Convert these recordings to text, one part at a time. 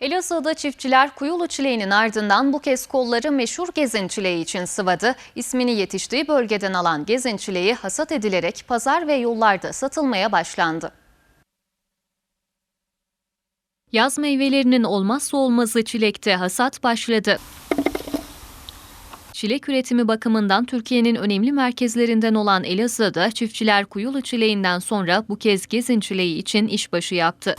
Elazığ'da çiftçiler kuyulu çileğinin ardından bu kez kolları meşhur gezin çileği için sıvadı. İsmini yetiştiği bölgeden alan gezin çileği hasat edilerek pazar ve yollarda satılmaya başlandı. Yaz meyvelerinin olmazsa olmazı çilekte hasat başladı. Çilek üretimi bakımından Türkiye'nin önemli merkezlerinden olan Elazığ'da çiftçiler kuyulu çileğinden sonra bu kez gezin çileği için işbaşı yaptı.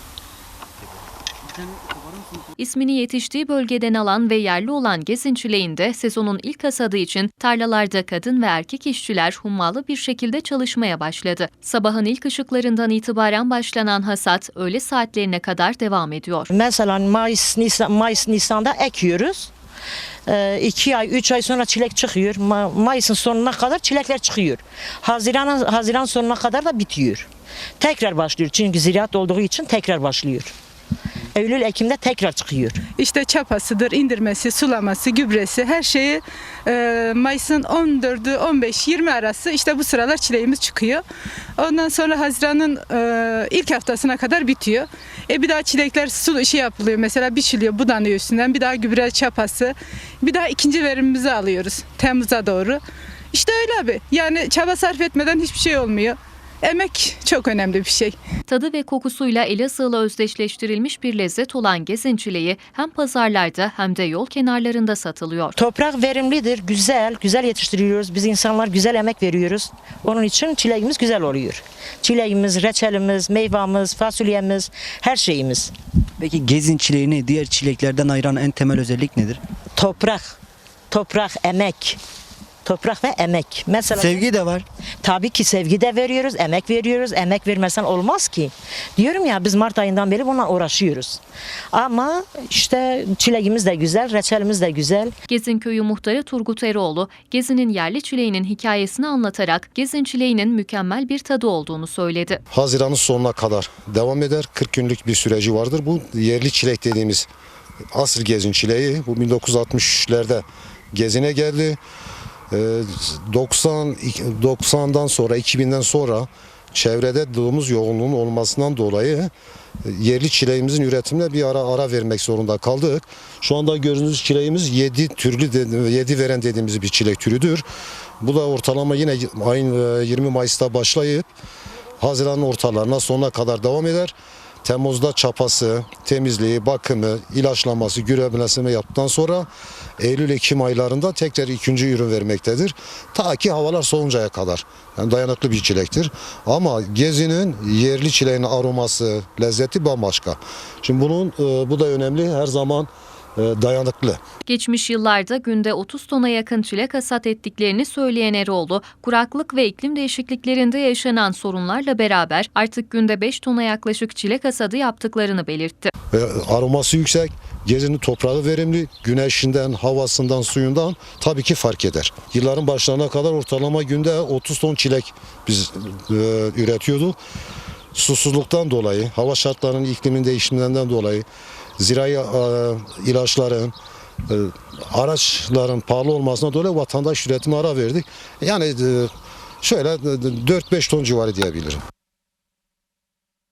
İsmini yetiştiği bölgeden alan ve yerli olan gezin çileğinde sezonun ilk hasadı için tarlalarda kadın ve erkek işçiler hummalı bir şekilde çalışmaya başladı. Sabahın ilk ışıklarından itibaren başlanan hasat öğle saatlerine kadar devam ediyor. Mesela Mayıs, Nisan, Mayıs, Nisan'da ekiyoruz. Ee, iki ay, üç ay sonra çilek çıkıyor. Ma- Mayıs'ın sonuna kadar çilekler çıkıyor. Haziran, Haziran sonuna kadar da bitiyor. Tekrar başlıyor. Çünkü ziraat olduğu için tekrar başlıyor. Eylül, Ekim'de tekrar çıkıyor. İşte çapasıdır, indirmesi, sulaması, gübresi her şeyi e, Mayıs'ın 14'ü, 15, 20 arası işte bu sıralar çileğimiz çıkıyor. Ondan sonra Haziran'ın e, ilk haftasına kadar bitiyor. E bir daha çilekler su şey yapılıyor mesela biçiliyor, budanıyor üstünden. Bir daha gübre çapası. Bir daha ikinci verimimizi alıyoruz Temmuz'a doğru. İşte öyle abi. Yani çaba sarf etmeden hiçbir şey olmuyor. Emek çok önemli bir şey. Tadı ve kokusuyla Elazığ'la özdeşleştirilmiş bir lezzet olan gezin çileği hem pazarlarda hem de yol kenarlarında satılıyor. Toprak verimlidir, güzel, güzel yetiştiriyoruz. Biz insanlar güzel emek veriyoruz. Onun için çileğimiz güzel oluyor. Çileğimiz, reçelimiz, meyvamız, fasulyemiz, her şeyimiz. Peki gezin çileğini diğer çileklerden ayıran en temel özellik nedir? Toprak, toprak, emek. Toprak ve emek. Mesela Sevgi de var. tabii ki sevgi de veriyoruz, emek veriyoruz. Emek vermesen olmaz ki. Diyorum ya biz Mart ayından beri bununla uğraşıyoruz. Ama işte çileğimiz de güzel, reçelimiz de güzel. Gezin Köyü muhtarı Turgut Eroğlu, Gezin'in yerli çileğinin hikayesini anlatarak Gezin çileğinin mükemmel bir tadı olduğunu söyledi. Haziran'ın sonuna kadar devam eder. 40 günlük bir süreci vardır. Bu yerli çilek dediğimiz asıl gezin çileği bu 1960'larda gezine geldi. Ee, 90 90'dan sonra 2000'den sonra çevrede domuz yoğunluğunun olmasından dolayı e, yerli çileğimizin üretimine bir ara ara vermek zorunda kaldık. Şu anda gördüğünüz çileğimiz 7 türlü 7 veren dediğimiz bir çilek türüdür. Bu da ortalama yine ayın e, 20 Mayıs'ta başlayıp Haziran'ın ortalarına sonuna kadar devam eder. Temmuz'da çapası, temizliği, bakımı, ilaçlaması, gübrelemesi yaptıktan sonra Eylül-Ekim aylarında tekrar ikinci ürün vermektedir. Ta ki havalar soğuncaya kadar. Yani dayanıklı bir çilektir. Ama gezinin yerli çileğin aroması, lezzeti bambaşka. Şimdi bunun e, bu da önemli. Her zaman dayanıklı. Geçmiş yıllarda günde 30 tona yakın çilek hasat ettiklerini söyleyen Eroğlu, kuraklık ve iklim değişikliklerinde yaşanan sorunlarla beraber artık günde 5 tona yaklaşık çilek hasadı yaptıklarını belirtti. Ve aroması yüksek, gezinin toprağı verimli, güneşinden, havasından, suyundan tabii ki fark eder. Yılların başlarına kadar ortalama günde 30 ton çilek biz e, üretiyorduk. Susuzluktan dolayı, hava şartlarının iklimin değişiminden dolayı, zirai e, ilaçların, e, araçların pahalı olmasına dolayı vatandaş üretime ara verdik. Yani e, şöyle e, 4-5 ton civarı diyebilirim.